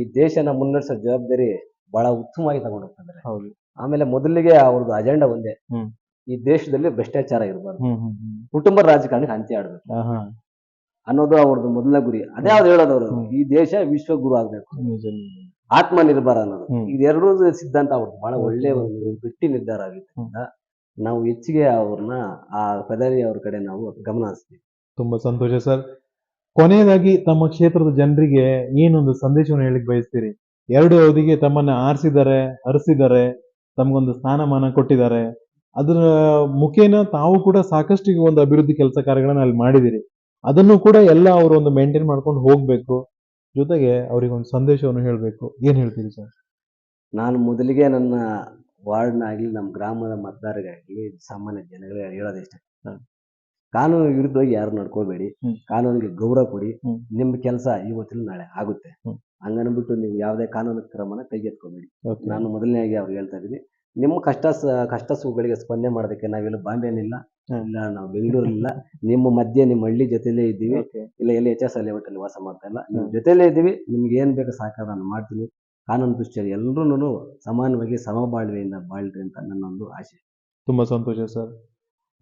ಈ ದೇಶನ ಮುನ್ನಡೆಸೋ ಜವಾಬ್ದಾರಿ ಬಹಳ ಉತ್ತಮವಾಗಿ ತಗೊಂಡು ಹೋಗ್ತಿದ್ದಾರೆ. ಆಮೇಲೆ ಮೊದಲಿಗೆ ಅವ್ರದ್ದು ಅಜೆಂಡಾ ಒಂದೇ. ಈ ದೇಶದಲ್ಲಿ ಭ್ರಷ್ಟಾಚಾರ ಇರಬಾರ್ದು. ಕುಟುಂಬ ರಾಜಕಾರಣಕ್ಕೆ ಅಂತ್ಯ ಆಡ್ಬೇಕು. ಅನ್ನೋದು ಅವ್ರದ್ದು ಮೊದಲ ಗುರಿ. ಅದೇ ಅವ್ರು
ಹೇಳೋದವ್ರು.
ಈ ದೇಶ ವಿಶ್ವ ಗುರು ಆಗ್ಬೇಕು.
ಆತ್ಮ
ನಿರ್ಭರ ಅನ್ನೋದು. ಇದೆರಡೂ ಸಿದ್ಧಾಂತ ಅವ್ರದ್ದು. ಬಹಳ. ಒಳ್ಳೆ ಒಂದು ಗಟ್ಟಿ ನಿರ್ಧಾರ ಆಗಿದ್ದರಿಂದ ನಾವು ಹೆಚ್ಚಿಗೆ ಅವ್ರನ್ನ ಆ ಪ್ರಧಾನಿ ಅವ್ರ ಕಡೆ ನಾವು ಗಮನ ಹರಿಸ್ತೀವಿ.
ತುಂಬಾ ಸಂತೋಷ ಸರ್. ಕೊನೆಯದಾಗಿ ತಮ್ಮ ಕ್ಷೇತ್ರದ ಜನರಿಗೆ ಏನೊಂದು ಸಂದೇಶವನ್ನು ಹೇಳಿಕ್ ಬಯಸ್ತೀರಿ? ಎರಡು ಅವಧಿಗೆ ತಮ್ಮನ್ನ ಆರಿಸಿದ್ದಾರೆ ಹರಿಸಿದ್ದಾರೆ ತಮಗೊಂದು ಸ್ಥಾನಮಾನ ಕೊಟ್ಟಿದ್ದಾರೆ. ಅದರ ಮುಖೇನ ತಾವು ಕೂಡ ಸಾಕಷ್ಟು ಈಗ ಒಂದು ಅಭಿವೃದ್ಧಿ ಕೆಲಸ ಕಾರ್ಯಗಳನ್ನ ಅಲ್ಲಿ ಮಾಡಿದಿರಿ. ಅದನ್ನು ಕೂಡ ಎಲ್ಲ ಅವರು ಒಂದು ಮೇಂಟೈನ್ ಮಾಡ್ಕೊಂಡು ಹೋಗ್ಬೇಕು. ಜೊತೆಗೆ ಅವರಿಗೆ ಒಂದು ಸಂದೇಶವನ್ನು ಹೇಳಬೇಕು. ಏನ್ ಹೇಳ್ತೀರಿ ಸರ್?
ನಾನು ಮೊದಲಿಗೆ ನನ್ನ ವಾರ್ಡ್ನ ಆಗಲಿ ನಮ್ಮ ಗ್ರಾಮದ ಮತದಾರರಿಗಾಗಲಿ ಸಾಮಾನ್ಯ ಜನಗಳಿಗೆ ಹೇಳೋದು
ಇಷ್ಟ.
ಕಾನೂನು ವಿರುದ್ಧವಾಗಿ ಯಾರು ನಡ್ಕೋಬೇಡಿ. ಕಾನೂನಿಗೆ ಗೌರವ ಕೊಡಿ. ನಿಮ್ಮ ಕೆಲಸ ಇವತ್ತಿನ ನಾಳೆ ಆಗುತ್ತೆ. ಹಂಗನ್ಬಿಟ್ಟು ನೀವು ಯಾವುದೇ ಕಾನೂನು ಕ್ರಮನ ಕೈಗೆತ್ಕೋಬೇಡಿ.
ನಾನು
ನಾನು ಆಗಿ ಅವ್ರು ಹೇಳ್ತಾ ಇದ್ದೀನಿ. ನಿಮ್ಮ ಕಷ್ಟ ಸ- ಕಷ್ಟ ಸುಖಗಳಿಗೆ ಸ್ಪಂದನೆ ಮಾಡೋದಕ್ಕೆ ನಾವೆಲ್ಲ ಬಾಂಬೆನಿಲ್ಲ. ಇಲ್ಲ ನಾವು ಬೆಂಗಳೂರಿಲ್ಲ ನಿಮ್ಮ ಮಧ್ಯೆ ನಿಮ್ಮ ಹಳ್ಳಿ ಜೊತೆಲೇ ಇದ್ದೀವಿ. ಇಲ್ಲ ಎಲ್ಲಿ ಎಚ್ ಎಸ್ ಅಲ್ಲಿ ವಾಸ ಮಾಡ್ತಾ ಇಲ್ಲ. ನಿಮ್ಮ. ಜೊತೆಲೇ ಇದ್ದೀವಿ. ನಿಮ್ಗೆ ಏನ್ ಬೇಕು ಸಹಕಾರ ನಾನು ಮಾಡ್ತೀನಿ. ಕಾನೂನು ದೃಷ್ಟಿಯಲ್ಲಿ ಎಲ್ಲರೂ ಸಮಾನವಾಗಿ ಸಮಬಾಳ್ವೆಯಿಂದ ಬಾಳ್ರಿ ಅಂತ ನನ್ನೊಂದು ಆಶೆ.
ತುಂಬಾ ಸಂತೋಷ ಸರ್.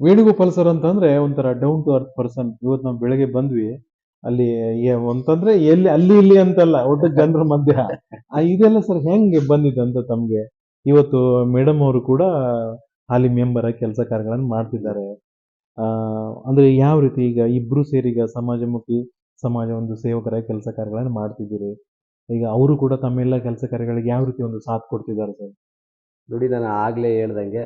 ವೇಣುಗೋಪಾಲ್ ಸರ್ ಅಂತಂದ್ರೆ ಒಂಥರ ಡೌನ್ ಟು ಅರ್ತ್ ಪರ್ಸನ್ ಇವತ್ತು ನಾವು ಬೆಳಗ್ಗೆ ಬಂದ್ವಿ. ಅಲ್ಲಿ ಏ- ಅಂತಂದ್ರೆ ಎಲ್ಲಿ ಅಲ್ಲಿ ಇಲ್ಲಿ ಅಂತಲ್ಲ ಒಟ್ಟು ಜನರ ಮಧ್ಯ. ಆ, ಇದೆಲ್ಲ ಸರ್ ಹೆಂಗೆ ಬಂದಿದೆ ಅಂತ ತಮ್ಗೆ? ಇವತ್ತು ಮೇಡಮ್ ಅವರು ಕೂಡ ಹಾಲಿ ಮೆಂಬರ್ ಆಗಿ ಕೆಲಸ ಕಾರ್ಯಗಳನ್ನು ಮಾಡ್ತಿದ್ದಾರೆ. ಆ ಅಂದ್ರೆ ಯಾವ ರೀತಿ ಈಗ ಇಬ್ರು ಸೇರಿ ಈಗ ಸಮಾಜಮುಖಿ ಸಮಾಜ ಒಂದು ಸೇವಕರ ಕೆಲಸ ಕಾರ್ಯಗಳನ್ನು ಮಾಡ್ತಿದ್ದೀರಿ? ಈಗ ಅವರು ಕೂಡ ತಮ್ಮೆಲ್ಲ ಕೆಲಸ ಕಾರ್ಯಗಳಿಗೆ ಯಾವ ರೀತಿ ಒಂದು ಸಾಥ್ ಕೊಡ್ತಿದ್ದಾರೆ ಸರ್?
ನೋಡಿ ನಾನು ಆಗ್ಲೇ ಹೇಳ್ದಂಗೆ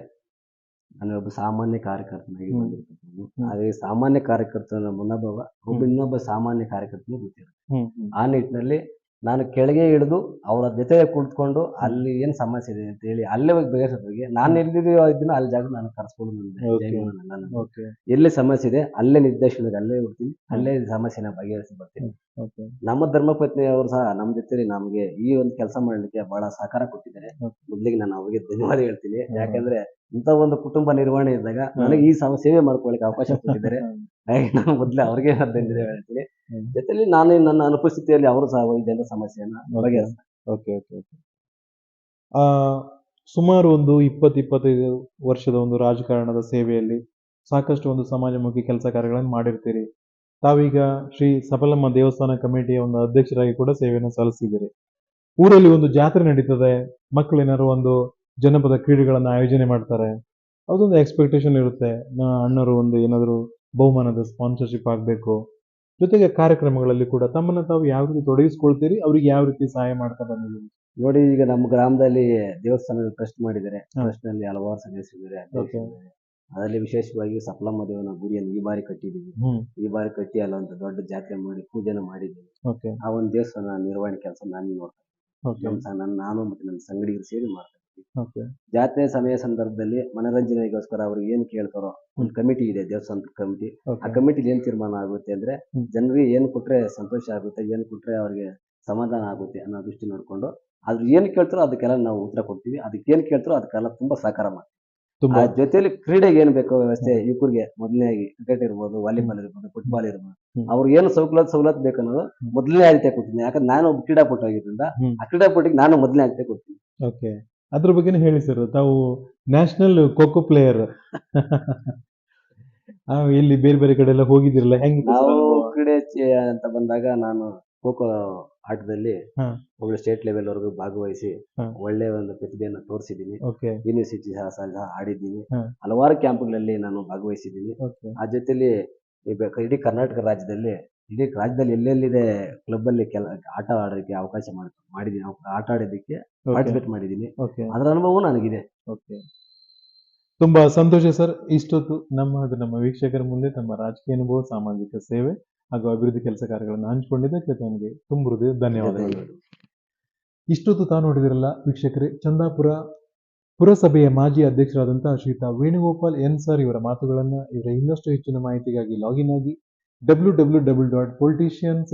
ನಾನು ಒಬ್ಬ ಸಾಮಾನ್ಯ ಕಾರ್ಯಕರ್ತನಾಗಿ
ಬಂದಿರ್ತಕ್ಕಂಥ
ಹಾಗೆ ಸಾಮಾನ್ಯ ಕಾರ್ಯಕರ್ತನ ಮನೋಭಾವ ಒಬ್ಬ ಇನ್ನೊಬ್ಬ ಸಾಮಾನ್ಯ ಕಾರ್ಯಕರ್ತನ ಗೊತ್ತಿರುತ್ತೆ. ಆ ನಿಟ್ಟಿನಲ್ಲಿ ನಾನು ಕೆಳಗೆ ಇಳಿದು ಅವರ ಜೊತೆ ಕುಳಿತುಕೊಂಡು ಅಲ್ಲಿ ಏನ್ ಸಮಸ್ಯೆ ಇದೆ ಅಂತ ಹೇಳಿ ಅಲ್ಲೇ ಹೋಗಿ ಬಗೆಹರಿಸೋದ್ರಿಗೆ ನಾನು ಎಲ್ಲಿದ್ದೀವೋ ದಿನ ಅಲ್ಲಿ ಜಾಗ ನಾನು ಕರ್ಸ್ಕೊಂಡು ಎಲ್ಲಿ ಸಮಸ್ಯೆ ಇದೆ ಅಲ್ಲೇ ನಿರ್ದೇಶನಕ್ಕೆ ಅಲ್ಲೇ ಹೋಗ್ತೀನಿ ಅಲ್ಲೇ ಸಮಸ್ಯೆನ ಬಗೆಹರಿಸಿ ಬರ್ತೀನಿ. ನಮ್ಮ ಧರ್ಮಪತ್ನಿ ಅವರು ಸಹ ನಮ್ಮ ಜೊತೆ ನಮಗೆ ಈ ಒಂದು ಕೆಲಸ ಮಾಡಲಿಕ್ಕೆ ಬಹಳ ಸಹಕಾರ ಕೊಟ್ಟಿದ್ದಾರೆ. ಮೊದಲಿಗೆ ನಾನು ಅವರಿಗೆ ಧನ್ಯವಾದ ಹೇಳ್ತೀನಿ. ಯಾಕಂದ್ರೆ ಇಂತ ಒಂದು ಕುಟುಂಬ ನಿರ್ವಹಣೆ ಇದ್ದಾಗ ನನಗೆ ಈ ಸಮಸ್ಯೆ ಸೇವೆ ಮಾಡ್ಕೊಳ್ಳಿಕ್ಕೆ ಅವಕಾಶ ಕೊಟ್ಟಿದ್ದಾರೆ. ಹಾಗೆ ನಾನು ಮೊದಲೇ ಅವ್ರಿಗೆ ಧನ್ಯವಾದ ಹೇಳ್ತೀನಿ. ಜೊತೆಲಿ ನಾನೇ ನನ್ನ ಅನುಪಸ್ಥಿತಿಯಲ್ಲಿ ಅವರು ಸಹ ಇದೆಲ್ಲ ಸಮಸ್ಯೆಯನ್ನ ಬಗೆಹರಿಸ್ತಾರೆ.
Okay okay okay. ಆ ಸುಮಾರು ಒಂದು ಇಪ್ಪತ್ತು ಇಪ್ಪತ್ತೈದು ವರ್ಷದ ಒಂದು ರಾಜಕಾರಣದ ಸೇವೆಯಲ್ಲಿ ಸಾಕಷ್ಟು ಒಂದು ಸಮಾಜಮುಖಿ ಕೆಲಸ ಕಾರ್ಯಗಳನ್ನು ಮಾಡಿರ್ತೀರಿ. ತಾವೀಗ ಶ್ರೀ ಸಫಲಮ್ಮ ದೇವಸ್ಥಾನ ಕಮಿಟಿಯ ಒಂದು ಅಧ್ಯಕ್ಷರಾಗಿ ಕೂಡ ಸೇವೆಯನ್ನು ಸಲ್ಲಿಸಿದ್ದೀರಿ. ಊರಲ್ಲಿ ಒಂದು ಜಾತ್ರೆ ನಡೀತದೆ. ಮಕ್ಕಳೇನಾದ್ರು ಒಂದು ಜನಪದ ಕ್ರೀಡೆಗಳನ್ನು ಆಯೋಜನೆ ಮಾಡ್ತಾರೆ. ಅದೊಂದು ಎಕ್ಸ್ಪೆಕ್ಟೇಷನ್ ಇರುತ್ತೆ. ಅಣ್ಣರು ಒಂದು ಏನಾದರೂ ಬಹುಮಾನದ ಸ್ಪಾನ್ಸರ್ಶಿಪ್ ಆಗಬೇಕು. ಜೊತೆಗೆ ಕಾರ್ಯಕ್ರಮಗಳಲ್ಲಿ ಕೂಡ ತಮ್ಮನ್ನ ತಾವು ಯಾವ ರೀತಿ ತೊಡಗಿಸ್ಕೊಳ್ತೀರಿ ಅವ್ರಿಗೆ ಯಾವ ರೀತಿ ಸಹಾಯ ಮಾಡ್ತಾ ಬಂದಿದ್ದೀರಿ?
ನೋಡಿ ಈಗ ನಮ್ಮ ಗ್ರಾಮದಲ್ಲಿ ದೇವಸ್ಥಾನದ ಟ್ರಸ್ಟ್ ಮಾಡಿದ್ದಾರೆ.
ಹಾ.
ಟ್ರಸ್ಟ್ನಲ್ಲಿ ಹಲವಾರು ಸದಸ್ಯರಿದ್ದಾರೆ ಅಧ್ಯಕ್ಷರಿದ್ದಾರೆ. ಅದರಲ್ಲಿ ವಿಶೇಷವಾಗಿ ಸಪ್ಲಮ್ಮ ದೇವನ ಗುಡಿಯನ್ನು ಈ ಬಾರಿ ಕಟ್ಟಿದ್ದೀವಿ. ಈ ಬಾರಿ ಕಟ್ಟಿ ಅಲ್ಲೊಂದು ದೊಡ್ಡ ಜಾತ್ರೆ ಮಾಡಿ ಪೂಜೆನ ಮಾಡಿದ್ದೀವಿ. ಆ ಒಂದು ದೇವಸ್ಥಾನ ನಿರ್ವಹಣೆ ಕೆಲಸ ನಾನು ನೋಡ್ತೇನೆ ನಾನು ಮತ್ತೆ ನನ್ನ ಸಂಗಡಿಗರು ಸೇರಿ ಮಾಡ್ತಾ ಇದ್ದೀವಿ.
ಓಕೆ
ಜಾತ್ರೆ ಸಮಯ ಸಂದರ್ಭದಲ್ಲಿ ಮನರಂಜನೆಗೋಸ್ಕರ ಅವ್ರಿಗೆ ಏನ್ ಕೇಳ್ತಾರೋ ಒಂದು ಕಮಿಟಿ ಇದೆ ದೇವಸ್ಥಾನ ಕಮಿಟಿ. ಆ ಕಮಿಟಿಲಿ ಏನ್ ತೀರ್ಮಾನ ಆಗುತ್ತೆ ಅಂದ್ರೆ. ಜನರಿಗೆ ಏನ್ ಕೊಟ್ರೆ ಸಂತೋಷ ಆಗುತ್ತೆ ಏನ್ ಕೊಟ್ರೆ ಅವ್ರಿಗೆ ಸಮಾಧಾನ ಆಗುತ್ತೆ ಅನ್ನೋ ದೃಷ್ಟಿ ನೋಡ್ಕೊಂಡು ಅದ್ರ ಏನ್ ಕೇಳ್ತಾರೋ ಅದಕ್ಕೆಲ್ಲ ನಾವು ಉತ್ತರ ಕೊಡ್ತೀವಿ. ಅದಕ್ಕೆ ಏನ್ ಕೇಳ್ತಾರೋ ಅದಕ್ಕೆಲ್ಲ ತುಂಬಾ ಸಹಕಾರ ಮಾಡ್ತೀವಿ. ಆ ಜೊತೆಲಿ ಕ್ರೀಡೆಗೆ ಏನ್ ಬೇಕೋ ವ್ಯವಸ್ಥೆ ಯುವಕರಿಗೆ ಮೊದಲನೇಗಿ ಕ್ರಿಕೆಟ್ ಇರ್ಬೋದು ವಾಲಿಬಾಲ್ ಇರ್ಬೋದು ಫುಟ್ಬಾಲ್ ಇರ್ಬೋದು. ಅವ್ರಿಗೆ ಏನು ಸೌಲತ್ ಸವಲತ್ತು ಬೇಕನ್ನೋದು. ಮೊದಲನೇ ಆದ್ಯತೆ ಕೊಡ್ತೀನಿ. ಯಾಕಂದ್ರೆ ನಾನು ಒಬ್ಬ ಕ್ರೀಡಾಪಟು ಆಗಿದ್ದರಿಂದ. ಆ ಕ್ರೀಡಾಪಟಿಗೆ ನಾನು ಮೊದಲನೇ ಆದ್ಯತೆ ಕೊಡ್ತೀನಿ.
ಓಕೆ. ಅದ್ರ ಬಗ್ಗೆನೇ ಹೇಳಿ ಸರ್ ತಾವು ನ್ಯಾಷನಲ್ ಖೋಖೋ ಪ್ಲೇಯರ್ ಇಲ್ಲಿ ಬೇರೆ ಬೇರೆ ಕಡೆ ಎಲ್ಲ ಹೋಗಿದಿರಲ್ಲ ಹೆಂಗ್
ನಾವು? ಕ್ರೀಡೆ ಅಂತ ಬಂದಾಗ ನಾನು ಖೋಖೋ ಆಟದಲ್ಲಿ. ಒಳ್ಳೆ ಸ್ಟೇಟ್ ಲೆವೆಲ್ ವರೆಗೂ ಭಾಗವಹಿಸಿ. ಒಳ್ಳೆ ಒಂದು ಪ್ರತಿಭೆಯನ್ನು ತೋರಿಸಿದ್ದೀನಿ ಯೂನಿವರ್ಸಿಟಿ ಸಹ ಆಡಿದ್ದೀನಿ. ಹಲವಾರು ಕ್ಯಾಂಪ್ಗಳಲ್ಲಿ ನಾನು ಭಾಗವಹಿಸಿದ್ದೀನಿ ಆ ಜೊತೆಯಲ್ಲಿ ಇಡೀ ಕರ್ನಾಟಕ ರಾಜ್ಯದಲ್ಲಿ ಇಡೀ ರಾಜ್ಯದಲ್ಲಿ ಎಲ್ಲೆಲ್ಲಿದೆ ಕ್ಲಬ್ ಅಲ್ಲಿ ಕೆಲ ಆಟ ಆಡೋದಕ್ಕೆ ಅವಕಾಶ ಮಾಡಿ ಮಾಡಿದ್ದೀನಿ ಅವ್- ಆಟ ಆಡೋದಕ್ಕೆ ಪಾರ್ಟಿಸಿಪೇಟ್ ಮಾಡಿದ್ದೀನಿ
ಓಕೆ
ಅದರ ಅನುಭವ ನನಗಿದೆ.
ಓಕೆ ತುಂಬಾ ಸಂತೋಷ ಸರ್. ಇಷ್ಟೊತ್ತು ನಮ್ಮ ಹಾಗೂ ನಮ್ಮ ವೀಕ್ಷಕರ ಮುಂದೆ ತಮ್ಮ ರಾಜಕೀಯ ಅನುಭವ ಸಾಮಾಜಿಕ ಸೇವೆ ಹಾಗೂ ಅಭಿವೃದ್ಧಿ ಕೆಲಸ ಕಾರ್ಯಗಳನ್ನು ಹಂಚಿಕೊಂಡಿದ್ದಕ್ಕೆ ತಮಗೆ ತುಂಬ ಹೃದಯ ಧನ್ಯವಾದಗಳು. ಇಷ್ಟೊತ್ತು ತಾವು ನೋಡಿದಿರಲ್ಲ ವೀಕ್ಷಕರೇ ಚಂದಾಪುರ ಪುರಸಭೆಯ ಮಾಜಿ ಅಧ್ಯಕ್ಷರಾದಂತಹ ಶ್ರೀತಾ ವೇಣುಗೋಪಾಲ್ ಎನ್ ಸರ್ ಇವರ ಮಾತುಗಳನ್ನು ಇವರ ಇನ್ನಷ್ಟು ಹೆಚ್ಚಿನ ಮಾಹಿತಿಗಾಗಿ ಲಾಗಿನ್ ಆಗಿ W W W dot politicians